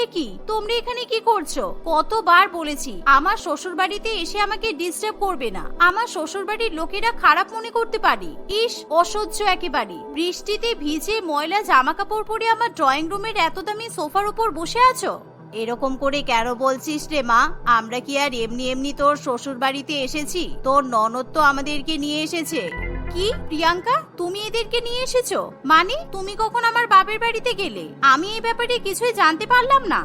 এ কি? তোমরা এখানে কি করছ? কতবার বলেছি, আমার শ্বশুর বাড়িতে এসে আমাকে ডিস্টার্ব করবে না। আমার শ্বশুর বাড়ির লোকেরা খারাপ মনে করতে পারি। ইস, অসহ্য একেবারে। বৃষ্টিতে ভিজে ময়লা জামা কাপড় পরে আমার ড্রয়িং রুমের এত দামি সোফার উপর বসে আছো? এরকম করে কেন বলছিস রে মা? আমরা কি আর এমনি এমনি তোর শ্বশুর বাড়িতে এসেছি? তোর ননদ তো আমাদেরকে নিয়ে এসেছে। কি? প্রিয়াঙ্কা, তুমি এদেরকে নিয়ে এসেছ? মানে তুমি কখন আমার বাপের বাড়িতে গেলে? আমি এই ব্যাপারে কিছুই জানতে পারলাম না।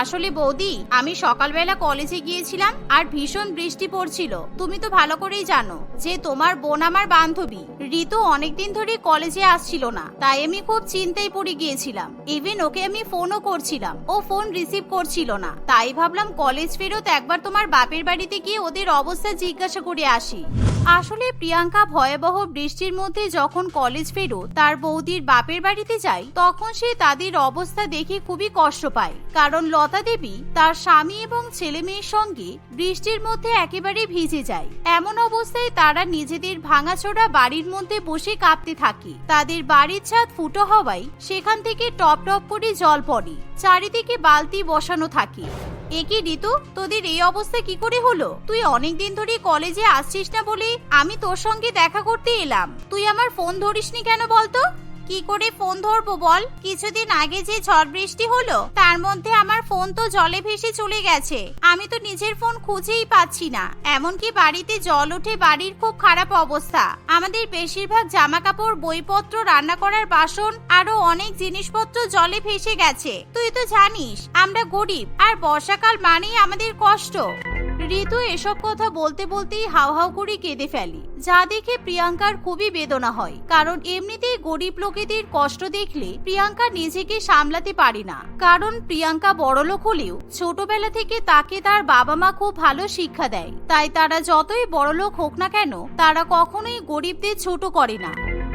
আসলে বৌদি, আমি সকালবেলা কলেজে গিয়েছিলাম আর ভীষণ বৃষ্টি পড়ছিল। তুমি তো ভালো করেই জানো যে তোমার বোন আমার বান্ধবী। ঋতু অনেকদিন ধরে কলেজে আসছিল না, তাই আমি খুব চিন্তায় পড়ে গিয়েছিলাম। ইভেন ওকে আমি ফোনও করছিলাম। ও ফোন রিসিভ করছিল না। তাই ভাবলাম কলেজ ফেরত একবার তোমার বাপের বাড়িতে গিয়ে ওদের অবস্থা জিজ্ঞাসা করে আসি। আসলে প্রিয়াঙ্কা ভয়াবহ বৃষ্টির মধ্যে যখন কলেজ ফেরো, তার বৌদির বাপের বাড়িতে যায় তখন সে তাদের অবস্থা দেখে খুবই কষ্ট পায়। কারণ লতা দেবী তার স্বামী এবং ছেলে মেয়ের সঙ্গে বৃষ্টির মধ্যে একেবারে ভিজে যায়। এমন অবস্থায় তারা নিজেদের ভাঙাচোরা বাড়ির মধ্যে বসে কাঁপতে থাকে। তাদের বাড়ির ছাদ ফুটো হওয়ায় সেখান থেকে টপ টপ করে জল পড়ে। চারিদিকে বালতি বসানো থাকে। একই ঋতু? তোদের এই অবস্থা কি করে হলো? তুই অনেক দিন ধরে কলেজে আসছিস না বলে আমি তোর সঙ্গে দেখা করতে এলাম। তুই আমার ফোন ধরিসনি কেন বলতো? কি করে ফোন ধরবো বল? কিছুদিন আগে যে ঝড় বৃষ্টি হলো, তার মধ্যে আমার ফোন তো জলে ভেসে চলে গেছে। আমি তো নিজের ফোন খুঁজেই পাচ্ছি না। এমনকি বাড়িতে জল উঠে বাড়ির খুব খারাপ অবস্থা। আমাদের বেশিরভাগ জামা কাপড় বইপত্র, রান্না করার বাসন, আরও অনেক জিনিসপত্র জলে ভেসে গেছে। তুই তো জানিস, আমরা গরিব, আর বর্ষাকাল মানেই আমাদের কষ্ট। ঋতু এসব কথা বলতে বলতেই হাউ হাউ করে কেঁদে ফেলে। যা দেখে প্রিয়াঙ্কার খুবই বেদনা হয়, কারণ এমনিতেই গরিব লোকেদের কষ্ট দেখলে প্রিয়াঙ্কা নিজেকে সামলাতে পারে না। কারণ প্রিয়াঙ্কা বড়লোক হলেও ছোটবেলা থেকে তাকে তার বাবা মা খুব ভালো শিক্ষা দেয়। তাই তারা যতই বড়লোক হোক না কেন, তারা কখনোই গরিবদের ছোট করে না।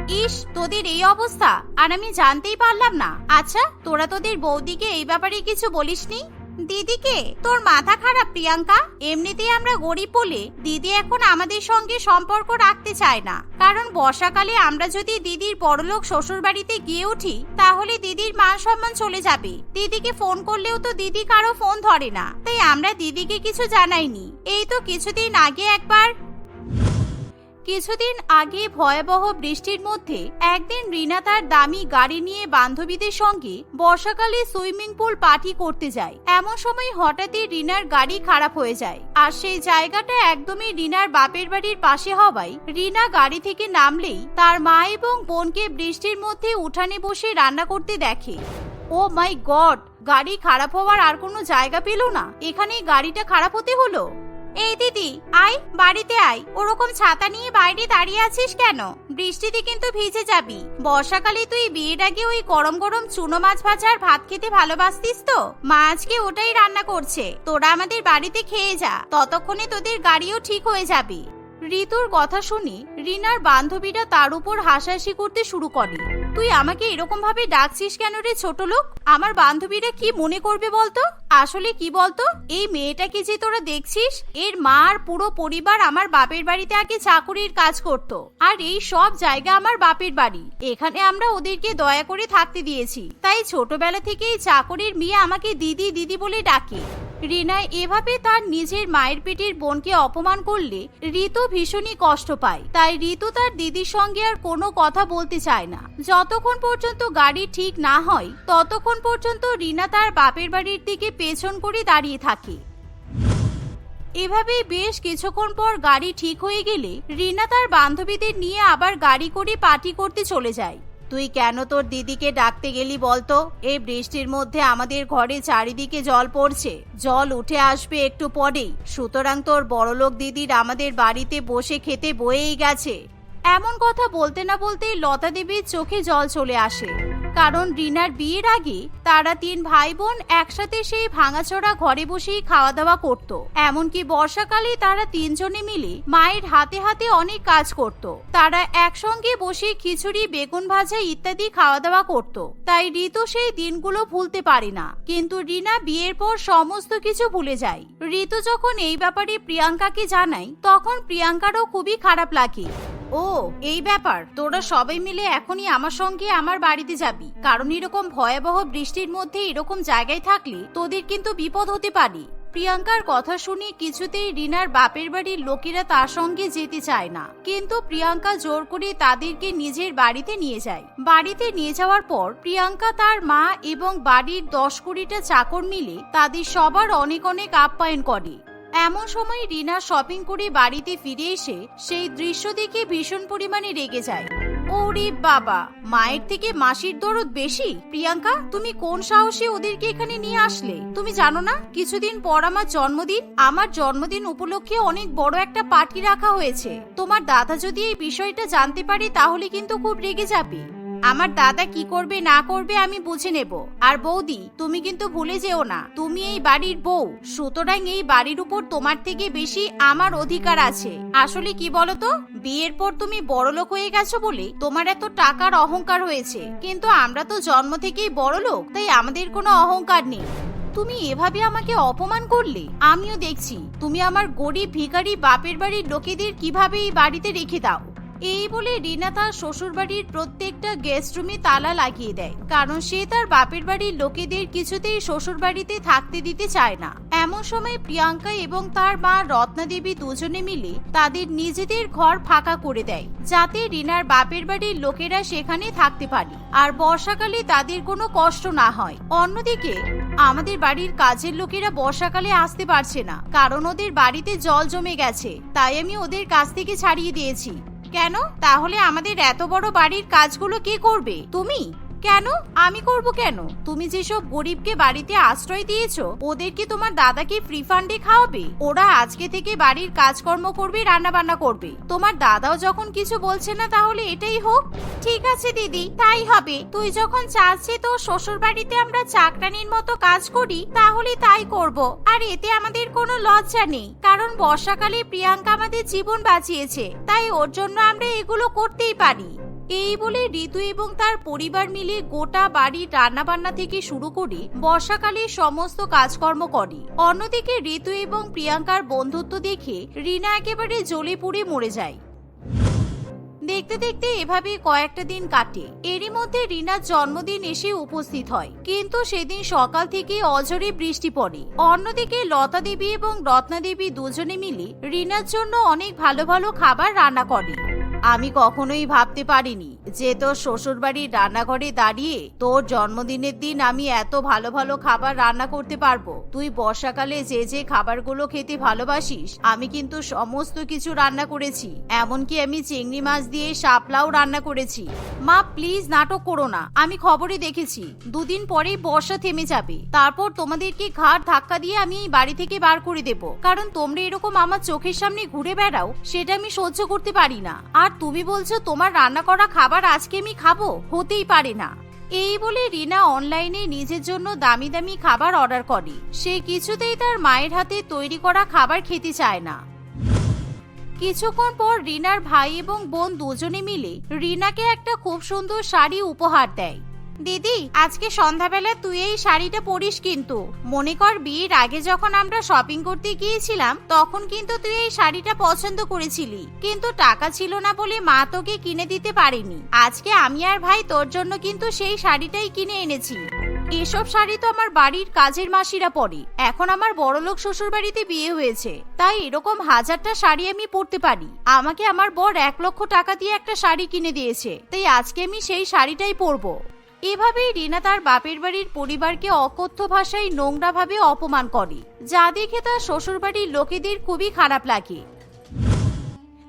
ইস, তোদের এই অবস্থা? আর আমি জানতেই পারলাম না। আচ্ছা তোরা তোদের বৌদিকে এই ব্যাপারে কিছু বলিসনি? দিদিকে? তোর মাথা খারাপ, প্রিয়াঙ্কা। এমনিতেই আমরা গরিব বলে দিদি এখন আমাদের সঙ্গে সম্পর্ক রাখতে চায় না। কারণ বর্ষাকালে আমরা যদি দিদির বড়লোক শ্বশুর বাড়িতে গিয়ে উঠি, তাহলে দিদির মান সম্মান চলে যাবে। দিদিকে ফোন করলেও তো দিদি কারও ফোন ধরে না। তাই আমরা দিদিকে কিছু জানাইনি। এই তো কিছুদিন আগে একবার কিছুদিন আগে ভয়াবহ বৃষ্টির মধ্যে একদিন রিনা তার দামি গাড়ি নিয়ে বান্ধবীদের সঙ্গে বর্ষাকালে সুইমিং পুল পার্টি করতে যায়। এমন সময় হঠাৎই রিনার গাড়ি খারাপ হয়ে যায়। আর সেই জায়গাটা একদমই রিনার বাপের বাড়ির পাশে হওয়ায় রিনা গাড়ি থেকে নামলেই তার মা এবং বোনকে বৃষ্টির মধ্যে উঠানে বসে রান্না করতে দেখে। Oh my God! গাড়ি খারাপ হওয়ার আর কোনো জায়গা পেল না। এখানেই গাড়িটা খারাপ হতে হলো? এই দিদি, আয়, বাড়িতে আয়। ওরকম ছাতা নিয়ে বাইরে দাঁড়িয়ে আছিস কেন? বৃষ্টিতে কিন্তু ভিজে যাবি। বর্ষাকালে তুই বিয়ের আগে ওই গরম গরম চুনো মাছ ভাজার ভাত খেতে ভালোবাসতিস তো? মা আজকে ওটাই রান্না করছে। তোরা আমাদের বাড়িতে খেয়ে যা। ততক্ষণে তোদের গাড়িও ঠিক হয়ে যাবে। ঋতুর কথা শুনে রিনার বান্ধবীরা তার উপর হাসাহাসি করতে শুরু করে। তুই আমাকে এরকম ভাবে ডাকছিস কেন রে ছোট লোক? আমার বান্ধবীরা কি মনে করবে বলতো? আসলে কি বলতো? এই মেয়েটাকে যে তোরা দেখছিস, এর মা আর পুরো পরিবার আমার বাপের বাড়িতে আগে চাকুরির কাজ করত। আর এই সব জায়গা আমার বাপের বাড়ি। এখানে আমরা ওদেরকে দয়া করে থাকতে দিয়েছি। তাই ছোটবেলা থেকেই চাকরির মেয়ে আমাকে দিদি দিদি বলে ডাকে। রিনা এভাবে তার নিজের মায়ের পেটের বোনকে অপমান করলে ঋতু ভীষণই কষ্ট পায়। তাই ঋতু তার দিদির সঙ্গে আর কোনো কথা বলতে চায় না। যতক্ষণ পর্যন্ত গাড়ি ঠিক না হয়, ততক্ষণ পর্যন্ত রিনা তার বাপের বাড়ির দিকে পেছন করে দাঁড়িয়ে থাকে। এভাবেই বেশ কিছুক্ষণ পর গাড়ি ঠিক হয়ে গেলে রিনা তার বান্ধবীদের নিয়ে আবার গাড়ি করে পার্টি করতে চলে যায়। তুই কেন তোর দিদিকে ডাকতে গেলি বলতো? এই বৃষ্টির মধ্যে আমাদের ঘরে চারিদিকে জল পড়ছে। জল উঠে আসবে একটু পরেই। সুতরাং তোর বড়লোক দিদির আমাদের বাড়িতে বসে খেতে বয়েই গেছে। এমন কথা বলতে না বলতেই লতা দেবীর চোখে জল চলে আসে। কারণ রিনার বিয়ের আগে তারা তিন ভাই বোন একসাথে সেই ভাঙাচোরা ঘরে বসেই খাওয়া দাওয়া করত। এমনকি বর্ষাকালে তারা তিনজনে মিলে মায়ের হাতে হাতে অনেক কাজ করত। তারা একসঙ্গে বসে খিচুড়ি, বেগুন ভাজা ইত্যাদি খাওয়া দাওয়া করত। তাই ঋতু সেই দিনগুলো ভুলতে পারে না। কিন্তু রিনা বিয়ের পর সমস্ত কিছু ভুলে যায়। ঋতু যখন এই ব্যাপারে প্রিয়াঙ্কাকে জানায়, তখন প্রিয়াঙ্কারও খুবই খারাপ লাগে। ও, এই ব্যাপার। তোরা সবাই মিলে এখনই আমার সঙ্গে আমার বাড়িতে যাবি। কারণ এরকম ভয়াবহ বৃষ্টির মধ্যে এরকম জায়গায় থাকলে তোদের কিন্তু বিপদ হতে পারে। প্রিয়াঙ্কার কথা শুনে কিছুতেই রিনার বাপের বাড়ির লোকেরা তার সঙ্গে যেতে চায় না। কিন্তু প্রিয়াঙ্কা জোর করে তাদেরকে নিজের বাড়িতে নিয়ে যায়। বাড়িতে নিয়ে যাওয়ার পর প্রিয়াঙ্কা তার মা এবং বাড়ির দশ কুড়িটা চাকর মিলে তাদের সবার অনেক অনেক আপ্যায়ন করে। এমন সময় রিনা শপিং করে বাড়িতে ফিরে এসে সেই দৃশ্য দেখে ভীষণ পরিমাণে রেগে যায়। ওরে বাবা, মায়ের থেকে মাসির দরদ বেশি? প্রিয়াঙ্কা, তুমি কোন সাহসে ওদেরকে এখানে নিয়ে আসলে? তুমি জানো না, কিছুদিন পর আমার জন্মদিন আমার জন্মদিন উপলক্ষে অনেক বড় একটা পার্টি রাখা হয়েছে। তোমার দাদা যদি এই বিষয়টা জানতে পারে তাহলে কিন্তু খুব রেগে যাবে। আমার দাদা কি করবে, না করবে আমি বুঝে নেব। আর বৌদি, তুমি কিন্তু ভুলে যেও না, তুমি এই বাড়ির বউ। সুতরাং এই বাড়ির উপর তোমার থেকে বেশি আমার অধিকার আছে। আসলে কি বলতো, বিয়ের পর তুমি বড়লোক হয়ে গেছো বলে তোমার এত টাকার অহংকার হয়েছে। কিন্তু আমরা তো জন্ম থেকেই বড়লোক, তাই আমাদের কোনো অহংকার নেই। তুমি এভাবে আমাকে অপমান করলে? আমিও দেখছি, তুমি আমার গরিব ভিখারি বাপের বাড়ির লোকেদের কীভাবে এই বাড়িতে রেখে দাও? এই বলে রিনা তার শ্বশুর বাড়ির প্রত্যেকটা গেস্ট রুমে তালা লাগিয়ে দেয়। কারণ সে তার বাপের বাড়ির লোকেদের কিছুতেই শ্বশুর বাড়িতে থাকতে দিতে চায় না। এমন সময় প্রিয়াঙ্কা এবং তার মা রত্না দেবী দুজনে মিলে তাদের নিজেদের ঘর ফাঁকা করে দেয়, যাতে রিনার বাপের বাড়ির লোকেরা সেখানে থাকতে পারে। আর বর্ষাকালে তাদের কোনো কষ্ট না হয়। অন্যদিকে, আমাদের বাড়ির কাজের লোকেরা বর্ষাকালে আসতে পারছে না, কারণ ওদের বাড়িতে জল জমে গেছে। তাই আমি ওদের কাছ থেকে ছাড়িয়ে দিয়েছি। কেন? তাহলে আমাদের এত বড় বাড়ির কাজগুলো কে করবে? তুমি? কেন? আমি করব কেন? তুমি যেসব গরিবকে বাড়িতে আশ্রয় দিয়েছ ওদেরকে তোমার দাদাকে ফ্রি ফান্ডে খাওয়াবে? ওরা আজকে থেকে বাড়ির কাজকর্ম করবে রান্না বান্না করবে। তোমার দাদাও যখন কিছু বলছে না, তাহলে এটাই হোক। ঠিক আছে, দিদি, তাই হবে। তুই যখন চাচ্ছি তো শ্বশুর বাড়িতে আমরা চাকরানির মতো কাজ করি, তাহলে তাই করব। আর এতে আমাদের কোনো লজ্জা নেই, কারণ বর্ষাকালে প্রিয়াঙ্কা আমাদের জীবন বাঁচিয়েছে। তাই ওর জন্য আমরা এগুলো করতেই পারি। এই বলে ঋতু এবং তার পরিবার মিলে গোটা বাড়ির রান্নাবান্না থেকে শুরু করে বর্ষাকালে সমস্ত কাজকর্ম করে। অন্যদিকে ঋতু এবং প্রিয়াঙ্কার বন্ধুত্ব দেখে রিনা একেবারে জ্বলে পুড়ে মরে যায়। দেখতে দেখতে এভাবে কয়েকটা দিন কাটে। এরই মধ্যে রিনার জন্মদিন এসে উপস্থিত হয়। কিন্তু সেদিন সকাল থেকে অঝরে বৃষ্টি পড়ে। অন্যদিকে লতা দেবী এবং রত্না দেবী দুজনে মিলে রিনার জন্য অনেক ভালো ভালো খাবার রান্না করে। আমি কখনোই ভাবতে পারিনি যে তোর শ্বশুর বাড়ির রান্নাঘরে দাঁড়িয়ে তোর জন্মদিনের দিন আমি এত ভালো ভালো খাবার রান্না করতে পারব। তুই বর্ষাকালে যে যে খাবারগুলো খেতে ভালোবাসিস, আমি কিন্তু সমস্ত কিছু রান্না করেছি। এমনকি আমি চিংড়ি মাছ দিয়ে শাপলাও রান্না করেছি। মা, প্লিজ নাটক করো না। আমি খবরে দেখেছি, দুদিন পরেই বর্ষা থেমে যাবে। তারপর তোমাদেরকে ঘাট ধাক্কা দিয়ে আমি এই বাড়ি থেকে বার করে দেব। কারণ তোমরা এরকম আমার চোখের সামনে ঘুরে বেড়াও, সেটা আমি সহ্য করতে পারি না। আর তুমি বলছো তোমার রান্না করা খাবার আজকে আমি খাব? হতেই পারে না। এই বলে রিনা অনলাইনে নিজের জন্য দামি দামি খাবার অর্ডার করে। সে কিছুতেই তার মায়ের হাতে তৈরি করা খাবার খেতে চায় না। কিছুক্ষণ পর রিনার ভাই এবং বোন দুজনে মিলে রিনাকে একটা খুব সুন্দর শাড়ি উপহার দেয়। দিদি, আজকে সন্ধ্যাবেলা তুই এই শাড়িটা পরিস কিন্তু। মনে কর বিয়ের আগে যখন আমরা শপিং করতে গিয়েছিলাম, তখন কিন্তু তুই এই শাড়িটা পছন্দ করেছিলি। কিন্তু টাকা ছিল না বলে মা তোকে কিনে দিতে পারেনি। আজকে আমি আর ভাই তোর জন্য কিন্তু সেই শাড়িটাই কিনে এনেছি। এসব শাড়ি তো আমার বাড়ির কাজের মাসিরা পরে। এখন আমার বড়লোক শ্বশুর বাড়িতে বিয়ে হয়েছে। তাই এরকম হাজারটা শাড়ি আমি পরতে পারি। আমাকে আমার বর এক লক্ষ টাকা দিয়ে একটা শাড়ি কিনে দিয়েছে। তাই আজকে আমি সেই শাড়িটাই পরবো। এভাবেই রিনা তার বাপের বাড়ির পরিবারকে অকথ্য ভাষায় নোংরাভাবে অপমান করে। যা দেখে তার শ্বশুরবাড়ির লোকেদের খুবই খারাপ লাগে।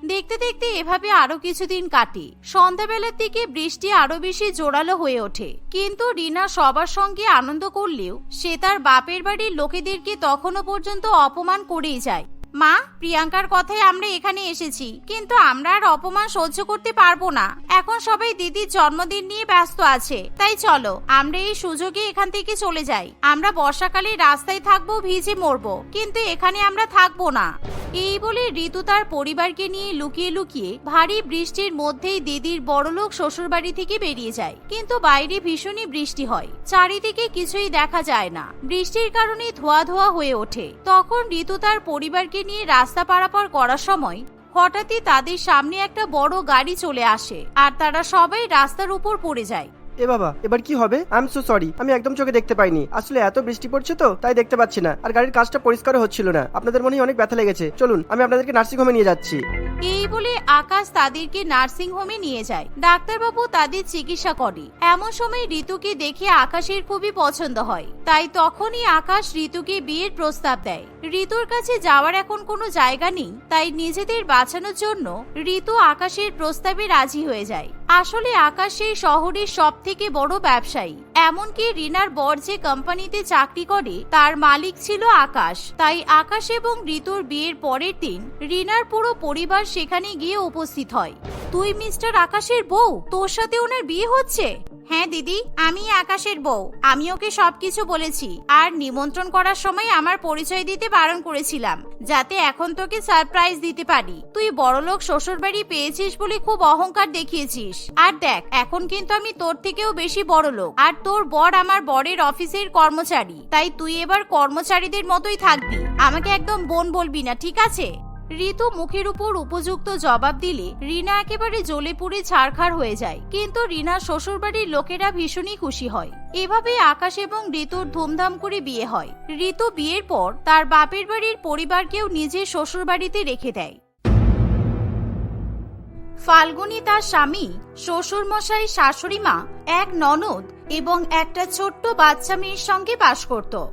দেখতে দেখতে এভাবে আরও কিছুদিন কাটে। সন্ধ্যাবেলার দিকে বৃষ্টি আরও বেশি জোরালো হয়ে ওঠে। কিন্তু রিনা সবার সঙ্গে আনন্দ করলেও সে তার বাপের বাড়ির লোকেদেরকে তখনও পর্যন্ত অপমান করেই যায়। মা, প্রিয়াঙ্কার কথায় আমরা এখানে এসেছি, কিন্তু আমরা আর অপমান সহ্য করতে পারব না। এখন সবাই দিদির জন্মদিন নিয়ে ব্যস্ত আছে, তাই চলো, আমরা এই সুযোগে এখান থেকে চলে যাই। আমরা বর্ষাকালে রাস্তায় থাকব, ভিজে মরবো, কিন্তু এখানে আমরা থাকব না। এই বলে ঋতু তার পরিবারকে নিয়ে লুকিয়ে লুকিয়ে ভারী বৃষ্টির মধ্যেই দিদির বড়লোক শ্বশুর বাড়ি থেকে বেরিয়ে যায়। কিন্তু বাইরে ভীষণই বৃষ্টি হয়। চারিদিকে কিছুই দেখা যায় না। বৃষ্টির কারণে ধোয়া ধোয়া হয়ে ওঠে। তখন ঋতু তার পরিবারকে নিয়ে রাস্তা পারাপার করার সময় হঠাৎই তাদের সামনে একটা বড় গাড়ি চলে আসে। আর তারা সবাই রাস্তার উপর পড়ে যায়। এ বাবা, এবার কি হবে? আই এম সো সরি আমি একদম চোখে দেখতে পাইনি। আসলে এত বৃষ্টি পড়ছে তো, তাই দেখতে পাচ্ছি না। আর গাড়ির কাজটা পরিষ্কার হচ্ছিল না। আপনাদের মনে অনেক ব্যথা লেগেছে। চলুন, আমি আপনাদেরকে নার্সিং হোমে নিয়ে যাচ্ছি। এই বলে আকাশ তাদেরকে নার্সিং হোমে নিয়ে যায়। ডাক্তারবাবু তাদের চিকিৎসা করে। এমন সময় ঋতুকে দেখে আকাশের খুবই পছন্দ হয়। তাই তখনই আকাশ ঋতুকে বিয়ের প্রস্তাব দেয়। ঋতুর কাছে যাওয়ার এখন কোনো জায়গা নেই। তাই নিজেদের বাঁচানোর জন্য ঋতু আকাশের প্রস্তাবে রাজি হয়ে যায়। আসলে আকাশ সেই শহরের সব থেকে বড় ব্যবসায়ী। এমনকি রিনার বর যে কোম্পানিতে চাকরি করে, তার মালিক ছিল আকাশ। তাই আকাশ এবং ঋতুর বিয়ের পরের দিন রিনার পুরো পরিবার সেখানে গিয়ে উপস্থিত হয়। তুই মিস্টার আকাশের বউ? তোর সাথে ওনার বিয়ে হচ্ছে? হ্যাঁ দিদি আমি আকাশের বউ। আমি ওকে সবকিছু বলেছি। আর নিমন্ত্রণ করার সময় আমার পরিচয় দিতে বারণ করেছিলাম, যাতে এখন তোকে সারপ্রাইজ দিতে পারি। তুই বড়লোক শ্বশুর বাড়ি পেয়েছিস বলে খুব অহংকার দেখিয়েছিস। আর দেখ, এখন কিন্তু আমি তোর থেকেও বেশি বড় লোক আর তোর বর আমার বরের অফিসের কর্মচারী। তাই তুই এবার কর্মচারীদের মতোই থাকবি। আমাকে একদম বোন বলবি না, ঠিক আছে? ঋতু মুখের উপর উপযুক্ত জবাব দিলে রিনা একেবারে জ্বলে পুড়ে ছাড়খাড় হয়ে যায়। কিন্তু রিনার শ্বশুরবাড়ির লোকেরা ভীষণই খুশি হয়। এভাবে আকাশ এবং ঋতুর ধুমধাম করে বিয়ে হয়। ঋতু বিয়ের পর তার বাপের বাড়ির পরিবারকেও নিজের শ্বশুরবাড়িতে রেখে দেয়। ফাল্গুনি তার স্বামী শ্বশুর মশাই শাশুড়ি মা, এক ননদ এবং একটা ছোট্ট বাচ্চা মেয়ের সঙ্গে বাস করত।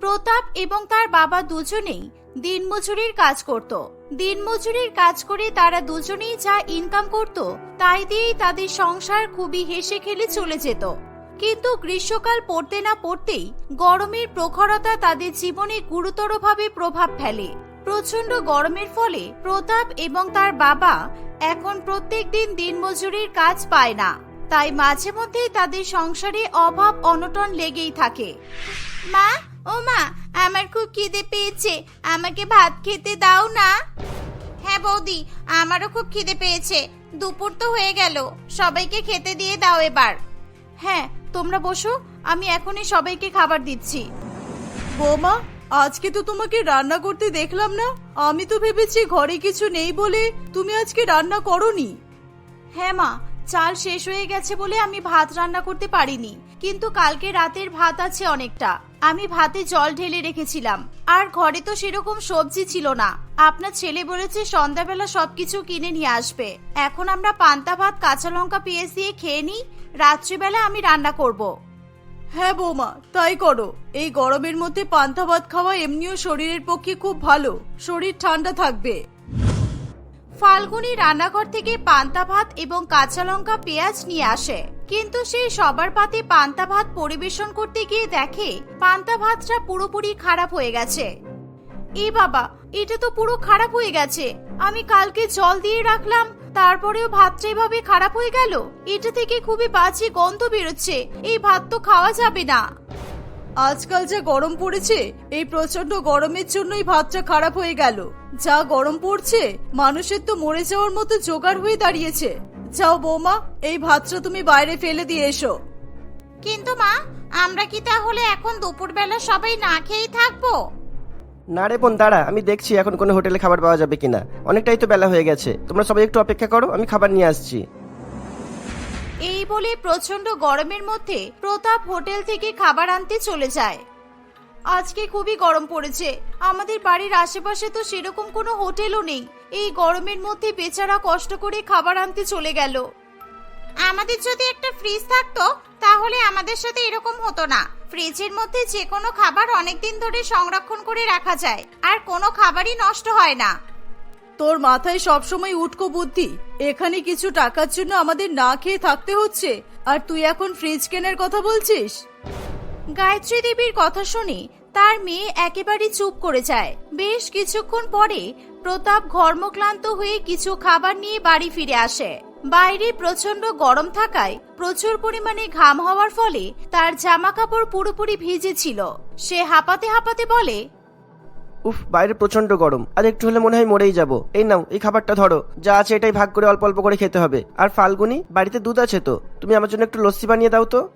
প্রতাপ এবং তার বাবা দুজনেই দিনমজুরির কাজ করত। দিনমজুরির কাজ করে তারা দুজনেই যা ইনকাম করত, তাই দিয়েই তাদের সংসার খুবই হেসে খেলে চলে যেত। কিন্তু গ্রীষ্মকাল পড়তে না পড়তেই গরমের প্রখরতা তাদের জীবনে গুরুতরভাবে প্রভাব ফেলে। প্রচণ্ড গরমের ফলে প্রতাপ এবং তার বাবা এখন প্রত্যেক দিন দিনমজুরির কাজ পায় না। তাই মাঝে মধ্যেই তাদের সংসারে অভাব অনটন লেগেই থাকে। মা ও মা আমার খুব খিদে পেয়েছে। আমাকে ভাত খেতে দাও না। হ্যাঁ বৌদি আমারও খুব খিদে পেয়েছে। দুপুর তো হয়ে গেল সবাইকে খেতে দিয়ে দাও এবার। হ্যাঁ তোমরা বসো আমি এখনই সবাইকে খাবার দিচ্ছি। বৌমা আজকে তো তোমাকে রান্না করতে দেখলাম না। আমি তো ভেবেছি ঘরে কিছু নেই বলে তুমি আজকে রান্না করনি। হ্যাঁ মা চাল শেষ হয়ে গেছে বলে আমি ভাত রান্না করতে পারিনি। কিন্তু কালকে রাতের ভাত আছে অনেকটা। আমি ভাতে জল ঢেলে রেখেছিলাম। আর ঘরে তো সেরকম সবজি ছিল না। আপনার ছেলে বলেছে সন্ধ্যাবেলা সবকিছু কিনে নিয়ে আসবে। এখন আমরা পান্তা ভাত, কাঁচা লঙ্কা, পেঁয়াজ দিয়ে খেয়ে নিই। রাত্রিবেলা আমি রান্না করব। হ্যাঁ বৌমা, তাই করো। এই গরমের মধ্যে পান্তা ভাত খাওয়া এমনিও শরীরের পক্ষে খুব ভালো। শরীর ঠান্ডা থাকবে। ফাল্গুনি রান্নাঘর থেকে পান্তা ভাত এবং কাঁচা লঙ্কা পেঁয়াজ নিয়ে আসে। কিন্তু সে সবার পাতে পান্তা ভাত পরিবেশন করতে গিয়ে দেখে পান্তা ভাতটা পুরোপুরি খারাপ হয়ে গেছে। এ বাবা, এটা তো পুরো খারাপ হয়ে গেছে। আমি কালকে জল দিয়ে রাখলাম, তারপরেও ভাতটা এভাবে খারাপ হয়ে গেল? এটা থেকে খুবই বাজে গন্ধ বেরোচ্ছে। এই ভাত তো খাওয়া যাবে না। আজকাল যা গরম পড়েছে, এই প্রচণ্ড গরমের জন্যই ভাতটা খারাপ হয়ে গেল। যা গরম পড়ছে মানুষের তো মরে যাওয়ার মতো জোগাড় হয়ে দাঁড়িয়েছে। যাও বৌমা এই ভাতটা তুমি বাইরে ফেলে দিয়ে এসো। কিন্তু মা আমরা কি তাহলে এখন দুপুরবেলা সবাই না খেয়েই থাকব? না রে বোন দাঁড়া আমি দেখছি এখন কোনো হোটেলে খাবার পাওয়া যাবে কিনা। অনেকটাই তো বেলা হয়ে গেছে। তোমরা সবাই একটু অপেক্ষা করো আমি খাবার নিয়ে আসছি। এই বলে প্রচণ্ড গরমের মধ্যে প্রতাপ হোটেল থেকে খাবার আনতে চলে যায়। আজকে খুবই গরম পড়েছে। আমাদের বাড়ির আশেপাশে তো সেরকম কোনো হোটেলও নেই। এই গরমের মধ্যে বেচারা কষ্ট করে খাবার আনতে চলে গেল। আমাদের যদি একটা ফ্রিজ থাকতো, তাহলে আমাদের সাথে এরকম হতো না। ফ্রিজের মধ্যে যে কোনো খাবার অনেকদিন ধরে সংরক্ষণ করে রাখা যায়, আর কোনো খাবারই নষ্ট হয় না। তোর মাথায় সবসময় উটকো বুদ্ধি। এখানে কিছু টাকার জন্য আমাদের না খেয়ে থাকতে হচ্ছে। আর তুই এখন ফ্রিজ কেনার কথা বলছিস? গায়ত্রী দেবীর কথা শুনে তার মেয়ে একেবারে চুপ করে যায়। বেশ কিছুক্ষণ পরে প্রতাপ ঘর্মক্লান্ত হয়ে কিছু খাবার নিয়ে বাড়ি ফিরে আসে। বাইরে প্রচণ্ড গরম থাকায় প্রচুর পরিমাণে ঘাম হওয়ার ফলে তার জামা কাপড় পুরোপুরি ভিজে ছিল। সে হাঁপাতে হাঁপাতে বলে, উফ, বাইরে প্রচণ্ড গরম। আর একটু হলে মনে হয় মরেই যাব। এই নাও, এই খাবারটা ধরো। যা আছে এটাই ভাগ করে অল্প অল্প করে খেতে হবে। আর ফাল্গুনি, বাড়িতে দুধ আছে তো। তুমি আমার জন্য একটু লস্যি বানিয়ে দাও তো।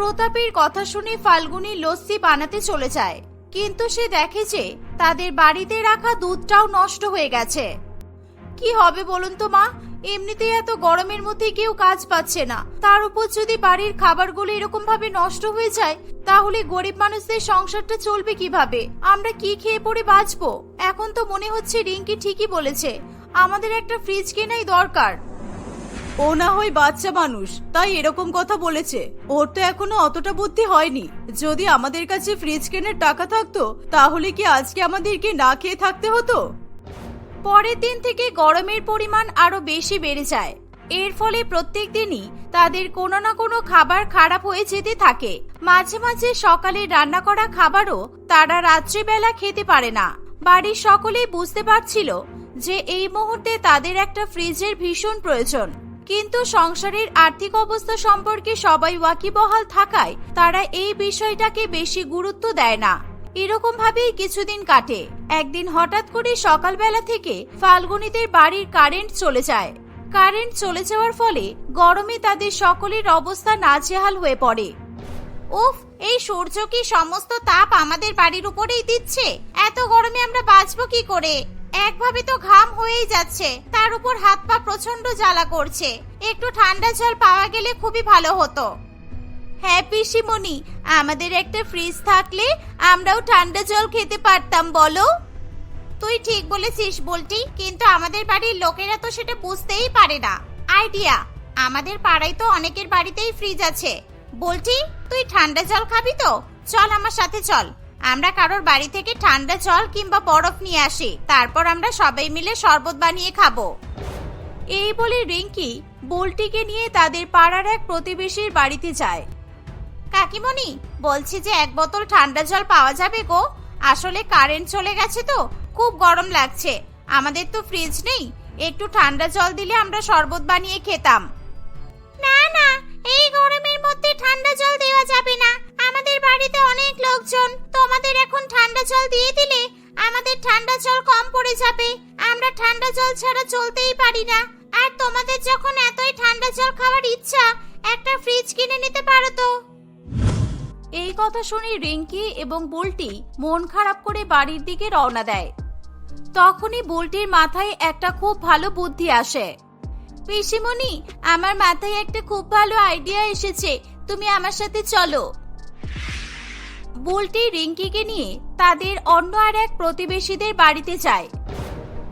প্রতাপের কথা শুনে ফাল্গুনি লস্যি বানাতে চলে যায়। কিন্তু সে দেখে যে তাদের বাড়িতে রাখা দুধটাও নষ্ট হয়ে গেছে। কি হবে বলুন তো মা? এমনিতেই এত গরমের মধ্যে কেউ কাজ পাচ্ছে না। তার উপর যদি বাড়ির খাবারগুলো এরকম ভাবে নষ্ট হয়ে যায়, তাহলে গরিব মানুষদের সংসারটা চলবে কীভাবে? আমরা কি খেয়ে পড়ে বাঁচবো? এখন তো মনে হচ্ছে রিঙ্কি ঠিকই বলেছে। আমাদের একটা ফ্রিজ কেনাই দরকার। ও না হয় বাচ্চা মানুষ, তাই এরকম কথা বলেছে। ওর তো এখনও অতটা বুদ্ধি হয়নি। যদি আমাদের কাছে ফ্রিজ কেনার টাকা থাকতো, তাহলে কি আজকে আমাদেরকে না খেয়ে থাকতে হতো? পরের দিন থেকে গরমের পরিমাণ আরও বেশি বেড়ে যায়। এর ফলে প্রত্যেক দিনই তাদের কোনো না কোনো খাবার খারাপ হয়ে যেতে থাকে। মাঝে মাঝে সকালে রান্না করা খাবারও তারা রাত্রিবেলা খেতে পারে না। বাড়ির সকলেই বুঝতে পারছিল যে এই মুহূর্তে তাদের একটা ফ্রিজের ভীষণ প্রয়োজন। কিন্তু সংসারের আর্থিক অবস্থা সম্পর্কে সবাই ওয়াকিবহাল থাকায় তারা এই বিষয়টাকে বেশি গুরুত্ব দেয় না। এরকম ভাবেই কিছুদিন কাটে। একদিন হঠাৎ করে সকালবেলা থেকে ফাল্গুনিদের বাড়ির কারেন্ট চলে যায়। কারেন্ট চলে যাওয়ার ফলে গরমে তাদের সকলের অবস্থা নাজেহাল হয়ে পড়ে। উফ, এই সূর্য কি সমস্ত তাপ আমাদের বাড়ির উপরেই দিচ্ছে? এত গরমে আমরা বাঁচবো কি করে? একভাবে তো ঘাম হয়েই যাচ্ছে। তার উপর হাত পা প্রচণ্ড জ্বালা করছে। একটু ঠান্ডা জল পাওয়া গেলে খুবই ভালো হতো। হ্যাঁ পিসিমণি, আমাদের একটা ফ্রিজ থাকলে আমরাও ঠান্ডা জল খেতে পারতাম, বলো। তুই ঠিক বলেছিস, বলটি, কিন্তু আমাদের বাড়ির লোকেরা তো সেটা বুঝতেই পারে না। আইডিয়া, আমাদের পাড়ায় তো অনেকের বাড়িতেই ফ্রিজ আছে। বলটি, তুই ঠান্ডা জল খাবি তো? চল আমার সাথে চল। আমরা কারোর বাড়ি থেকে ঠান্ডা জল কিংবা বরফ নিয়ে আসি, তারপর আমরা সবাই মিলে শরবত বানিয়ে খাব। এই বলে রিঙ্কি বল্টিকে নিয়ে তাদের পাড়ার এক প্রতিবেশীর বাড়িতে যায়। কাকিমণি, বলছি যে এক বোতল ঠান্ডা জল পাওয়া যাবে গো। আসলে কারেন্ট চলে গেছে তো, খুব গরম লাগছে। আমাদের তো ফ্রিজ নেই, একটু ঠান্ডা জল দিলে আমরা শরবত বানিয়ে খেতাম। না না, এই গরমের মধ্যে ঠান্ডা জল দেওয়া যাবে না। বাড়িতে অনেক লোকজন। তোমাদের এখন ঠান্ডা জল দিয়ে দিলে আমাদের ঠান্ডা জল কম পড়ে যাবে। আমরা ঠান্ডা জল ছাড়া চলতেই পারি না। আর তোমাদের যখন এতই ঠান্ডা জল খাওয়ার ইচ্ছা, একটা ফ্রিজ কিনে নিতে পারো তো। এই কথা শুনে রিঙ্কি এবং বুলটি মন খারাপ করে বাড়ির দিকে রওনা দেয়। তখনই বুলটির মাথায় একটা খুব ভালো বুদ্ধি আসে। পিসিমণি, আমার মাথায় একটা খুব ভালো আইডিয়া এসেছে। তুমি আমার সাথে চলো। বুলটি রিঙ্কিকে নিয়ে তাদের অন্য আর এক প্রতিবেশীদের বাড়িতে যায়।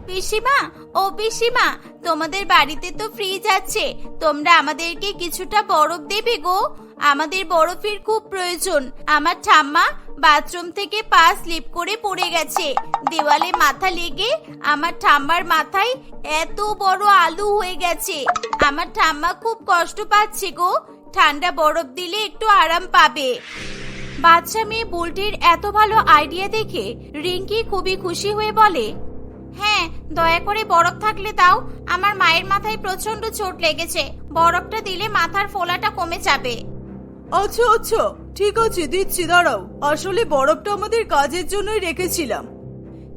পিসিমা, ও পিসিমা, তোমাদের বাড়িতে তো ফ্রিজ আছে। তোমরা আমাদেরকে কিছুটা বরফ দেবে গো। আমাদের বরফের খুব প্রয়োজন। আমার ঠাম্মা বাথরুম থেকে পা স্লিপ করে পড়ে গেছে। দেওয়ালে মাথা লেগে আমার ঠাম্মার মাথায় এত বড় আলু হয়ে গেছে। আমার ঠাম্মা খুব কষ্ট পাচ্ছে গো। ঠান্ডা বরফ দিলে একটু আরাম পাবে। বাচ্চা মেয়ে বুলটির এত ভালো আইডিয়া দেখে রিঙ্কি খুবই খুশি হয়ে বলে হ্যাঁ দয়া করে বরফ থাকলে দাও আমার মায়ের মাথায় প্রচণ্ড চোট লেগেছে বরফটা দিলে মাথার ফোলাটা কমে যাবে। আচ্ছা আচ্ছা ঠিক আছে দিচ্ছি দাঁড়াও আসলে বরফটা আমাদের কাজের জন্যই রেখেছিলাম।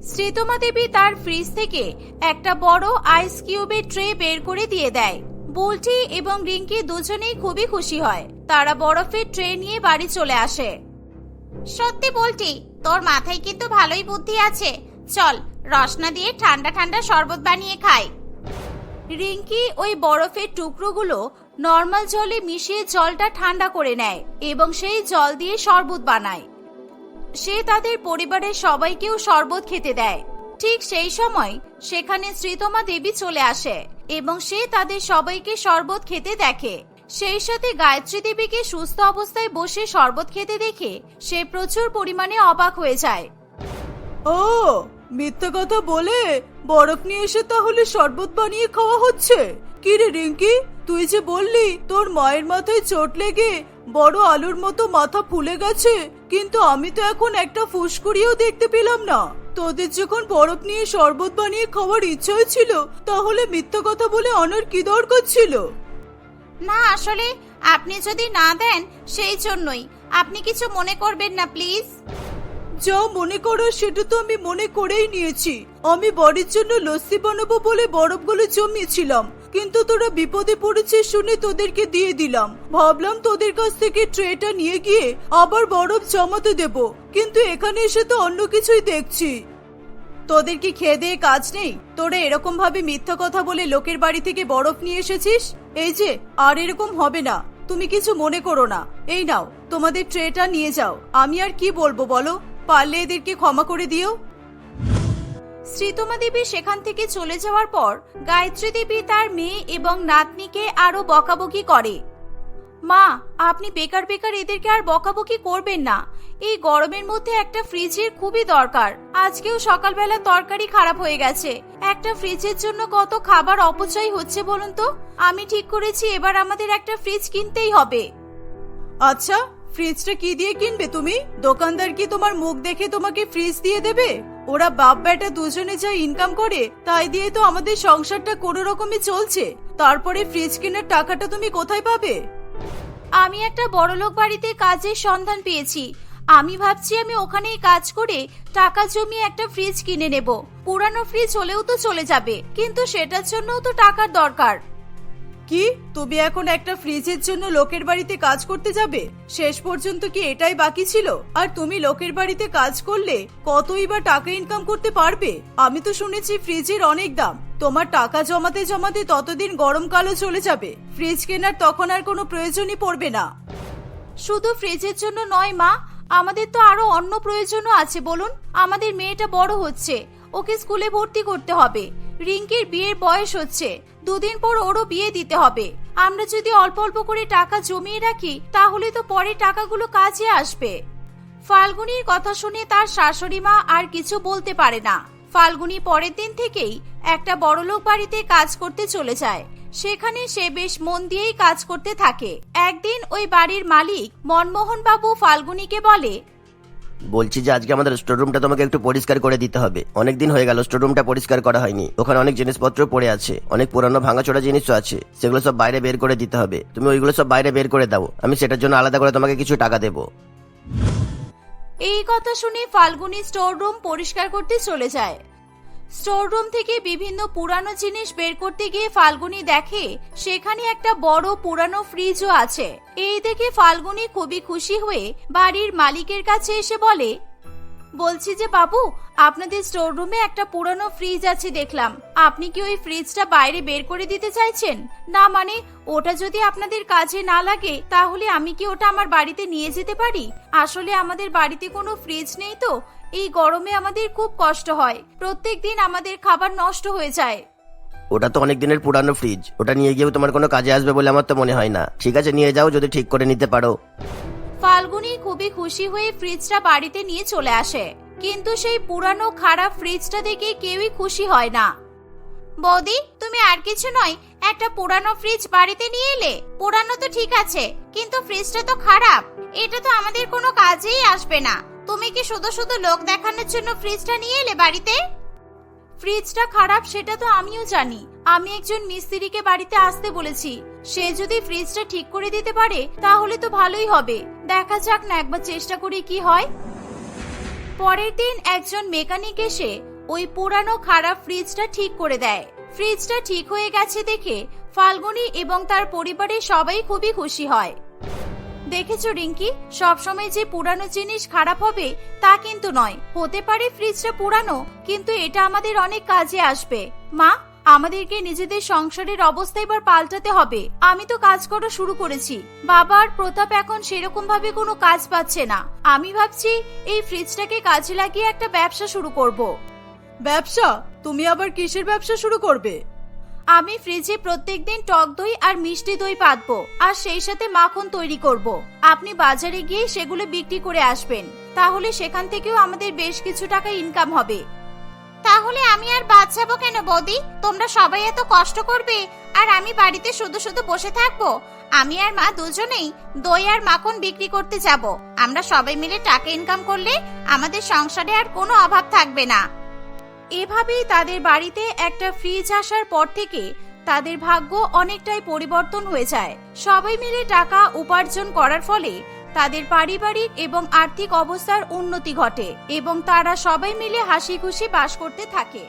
শ্রীতমা দেবী তার ফ্রিজ থেকে একটা বড় আইস কিউবের ট্রে বের করে দিয়ে দেয়। বুলটি এবং রিঙ্কি দুজনেই খুবই খুশি হয় তারা বরফের ট্রে নিয়ে বাড়ি চলে আসে। সত্যি বলটি তোর মাথায় কিন্তু ভালোই বুদ্ধি আছে। চল, রসনা দিয়ে ঠান্ডা ঠান্ডা শরবত বানিয়ে খাই। রিঙ্কি ওই বরফের টুকরোগুলো নর্মাল জলে মিশিয়ে জলটা ঠান্ডা করে নেয় এবং সেই জল দিয়ে শরবত বানায়। সে তাদের পরিবারের সবাইকেও শরবত খেতে দেয়। ঠিক সেই সময় সেখানে শ্রীতমা দেবী চলে আসে এবং সে তাদের সবাইকে শরবত খেতে দেখে। সেই সাথে গায়ত্রী দেবীকে সুস্থ অবস্থায় বসে শরবত খেতে দেখে সে প্রচুর পরিমাণে অবাক হয়ে যায়। ও, মিথ্যা কথা বলে বরফ নিয়ে এসে তাহলে শরবত বানিয়ে খাওয়া হচ্ছে? কি রে রিঙ্কি, তুই যে বললি তোর মায়ের মাথায় চোট লেগে বড় আলুর মতো মাথা ফুলে গেছে, কিন্তু আমি তো এখন একটা ফুসকুড়িও দেখতে পেলাম না। তোদের যখন বরফ নিয়ে শরবত বানিয়ে খাওয়ার ইচ্ছা ছিল, তাহলে মিথ্যা কথা বলে আনার কি দরকার ছিল? না, আসলে আপনি যদি না দেন, সেই জন্যই। আপনি কিছু মনে করবেন না, প্লিজ। যা মনে করো, সেটা তো আমি মনে করেই নিয়েছি। আমি বাড়ির জন্য লস্যি বানাবো বলে বরফগুলো জমিয়েছিলাম। কিন্তু তোরা বিপদে পড়েছে শুনে তোদেরকে দিয়ে দিলাম। ভাবলাম তোদের কাছ থেকে ট্রেটা নিয়ে গিয়ে আবার বরফ জমাতে দেব। কিন্তু এখানে এসে তো অন্য কিছুই দেখছি। তোদের কি খেয়ে দিয়ে কাজ নেই? তোরা এরকম ভাবে মিথ্যা কথা বলে লোকের বাড়ি থেকে বরফ নিয়ে এসেছিস? এই যে, আর এরকম হবে না। তুমি কিছু মনে করো না। এই নাও, তোমাদের ট্রেটা নিয়ে যাও। আমি আর কি বলব বলো? পারলে এদেরকে ক্ষমা করে দিও। শ্রীতমা দেবী সেখান থেকে চলে যাওয়ার পর গায়ত্রী দেবী তার মেয়ে এবং নাতনিকে আরও বকাবকি করে। মা, আপনি বেকার বেকার এদেরকে আর বকাবকি করবেন না। এই গরমের মধ্যে একটা ফ্রিজের খুবই দরকার। আজকেও সকালবেলা তরকারি খারাপ হয়ে গেছে। একটা ফ্রিজের জন্য কত খাবার অপচয় হচ্ছে বলুন তো? আমি ঠিক করেছি এবার আমাদের একটা ফ্রিজ কিনতেই হবে। আচ্ছা ফ্রিজটা কি দিয়ে কিনবে তুমি? দোকানদার কি তোমার মুখ দেখে তোমাকে ফ্রিজ দিয়ে দেবে? ওরা বাপ বেটা দুজনে যা ইনকাম করে, তাই দিয়ে তো আমাদের সংসারটা কোনো রকমে চলছে। তারপরে ফ্রিজ কেনার টাকাটা তুমি কোথায় পাবে? আমি একটা বড়লোক বাড়িতে কাজের সন্ধান পেয়েছি। আমি ভাবছি আমি ওখানেই কাজ করে টাকা জমিয়ে একটা ফ্রিজ কিনে নেব। পুরানো ফ্রিজ হলেও তো চলে যাবে, কিন্তু সেটার জন্যও তো টাকার দরকার। কি? তুমি এখন একটা ফ্রিজের জন্য লোকের বাড়িতে কাজ করতে যাবে? শেষ পর্যন্ত কি এটাই বাকি ছিল? আর তুমি লোকের বাড়িতে কাজ করলে কতই বা টাকা ইনকাম করতে পারবে? আমি তো শুনেছি ফ্রিজের অনেক দাম। তোমার টাকা জমাতে জমাতে ততদিন গরমকালও চলে যাবে। ফ্রিজ কেনার তখন আর কোনো প্রয়োজনই পড়বে না। শুধু ফ্রিজের জন্য নয়, মা, আমাদের তো আরও অন্য প্রয়োজনও আছে, বলুন। আমাদের মেয়েটা বড় হচ্ছে, ওকে স্কুলে ভর্তি করতে হবে। রিঙ্কির বিয়ের বয়স হচ্ছে, দুদিন পর ওরও বিয়ে দিতে হবে। আমরা যদি অল্প অল্প করে টাকা জমিয়ে রাখি, তাহলে তো পরে টাকাগুলো কাজে আসবে। ফাল্গুনির কথা শুনে তার শাশুড়ি মা আর কিছু বলতে পারে না। ফাল্গুনি পরের দিন থেকেই একটা বড়লোক বাড়িতে কাজ করতে চলে যায়। সেখানে সে বেশ মন দিয়েই কাজ করতে থাকে। একদিন ওই বাড়ির মালিক মনমোহন বাবু ফাল্গুনিকে বলে, বলছি যে আজকে আমাদের স্টোর রুমটা তোমাকে একটু পরিষ্কার করে দিতে হবে। অনেক দিন হয়ে গেল স্টোর রুমটা পরিষ্কার করা হয়নি। ওখানে অনেক জিনিসপত্র পড়ে আছে। অনেক পুরানো ভাঙাচোরা জিনিসও আছে। সেগুলো সব বাইরে বের করে দিতে হবে। তুমি ওইগুলো সব বাইরে বের করে দাও। আমি সেটার জন্য আলাদা করে তোমাকে কিছু টাকা দেবো। এই কথা শুনে ফাল্গুনি স্টোর রুম পরিষ্কার করতে চলে যায়। স্টোর রুম থেকে বিভিন্ন পুরানো জিনিস বের করতে গিয়ে ফাল্গুনি দেখে সেখানে একটা বড় পুরানো ফ্রিজও আছে। এই দেখে ফাল্গুনি খুবই খুশি হয়ে বাড়ির মালিকের কাছে এসে বলে বলছি যে, বাবু, আপনাদের স্টোর রুমে একটা পুরানো ফ্রিজ আছে দেখলাম। আপনি কি ওই ফ্রিজটা বাইরে বের করে দিতে চাইছেন? না মানে ওটা যদি আপনাদের কাজে না লাগে, তাহলে আমি কি ওটা আমার বাড়িতে নিয়ে যেতে পারি? আসলে আমাদের বাড়িতে কোনো ফ্রিজ নেই তো, এই গরমে আমাদের খুব কষ্ট হয়। প্রত্যেক দিন আমাদের খাবার নষ্ট হয়ে যায়। ওটা তো অনেক দিনের পুরানো ফ্রিজ ওটা নিয়ে গিয়েও তোমার কোনো কাজে আসবে বলে আমার তো মনে হয় না। ঠিক আছে, নিয়ে যাও, যদি ঠিক করে নিতে পারো। ফাল্গুনি খুবই খুশি হয়ে ফ্রিজটা বাড়িতে নিয়ে চলে আসে। কিন্তু সেই পুরানো খারাপ ফ্রিজটা দেখে কেউই খুশি হয় না। বৌদি, তুমি আর কিছু নয়, একটা পুরানো ফ্রিজ বাড়িতে নিয়ে এলে। পুরানো তো ঠিক আছে, কিন্তু ফ্রিজটা তো খারাপ। এটা তো আমাদের কোনো কাজেই আসবে না। তুমি কি শুধু শুধু লোক দেখানোর জন্য ফ্রিজটা নিয়ে এলে বাড়িতে? ফ্রিজটা খারাপ সেটা তো আমিও জানি। আমি একজন মিস্ত্রিকে বাড়িতে আসতে বলেছি। সে যদি ফ্রিজটা ঠিক করে দিতে পারে, তাহলে তো ভালোই হবে। দেখা যাক না, একবার চেষ্টা করি কি হয়। পরের দিন একজন মেকানিক এসে ওই পুরানো খারাপ ফ্রিজটা ঠিক করে দেয়। ফ্রিজটা ঠিক হয়ে গেছে দেখে ফাল্গুনি এবং তার পরিবারের সবাই খুবই খুশি হয়। দেখেছ রিঙ্কি, সবসময় যে পুরানো জিনিস খারাপ হবে তা কিন্তু নয়। হতে পারে ফ্রিজটা পুরানো, কিন্তু এটা আমাদের অনেক কাজে আসবে। মা আমাদেরকে নিজেদের সংসারের অবস্থা এবার পাল্টাতে হবে। আমি তো কাজ করা শুরু করেছি। বাবার প্রতাপ এখন সেরকম ভাবে কোনো কাজ পাচ্ছে না। আমি ভাবছি এই ফ্রিজটাকে কাজে লাগিয়ে একটা ব্যবসা শুরু করব। ব্যবসা? তুমি আবার কিসের ব্যবসা শুরু করবে? আমি ফ্রিজে প্রত্যেকদিন টক দই আর মিষ্টি দই পাতবো আর সেই সাথে মাখন তৈরি করব। আপনি বাজারে গিয়ে সেগুলো বিক্রি করে আসবেন। তাহলে সেখান থেকেও আমাদের বেশ কিছু টাকা ইনকাম হবে। তাহলে আমি আর বাদ যাব কেন, বৌদি? তোমরা সবাই এত কষ্ট করবে, আর আমি বাড়িতে শুধু শুধু বসে থাকব? আমি আর মা দুজনেই দই আর মাখন বিক্রি করতে যাব। আমরা সবাই মিলে টাকা ইনকাম করলে আমাদের সংসারে আর কোনো অভাব থাকবে না। এভাবেই তাদের বাড়িতে একটা ফ্রিজ আসার পর থেকে তাদের ভাগ্য অনেকটাই পরিবর্তন হয়ে যায়। সবাই মিলে টাকা উপার্জন করার ফলে তাদের পারিবারিক এবং আর্থিক অবস্থার উন্নতি ঘটে এবং তারা সবাই মিলে হাসি খুশি বাস করতে থাকে।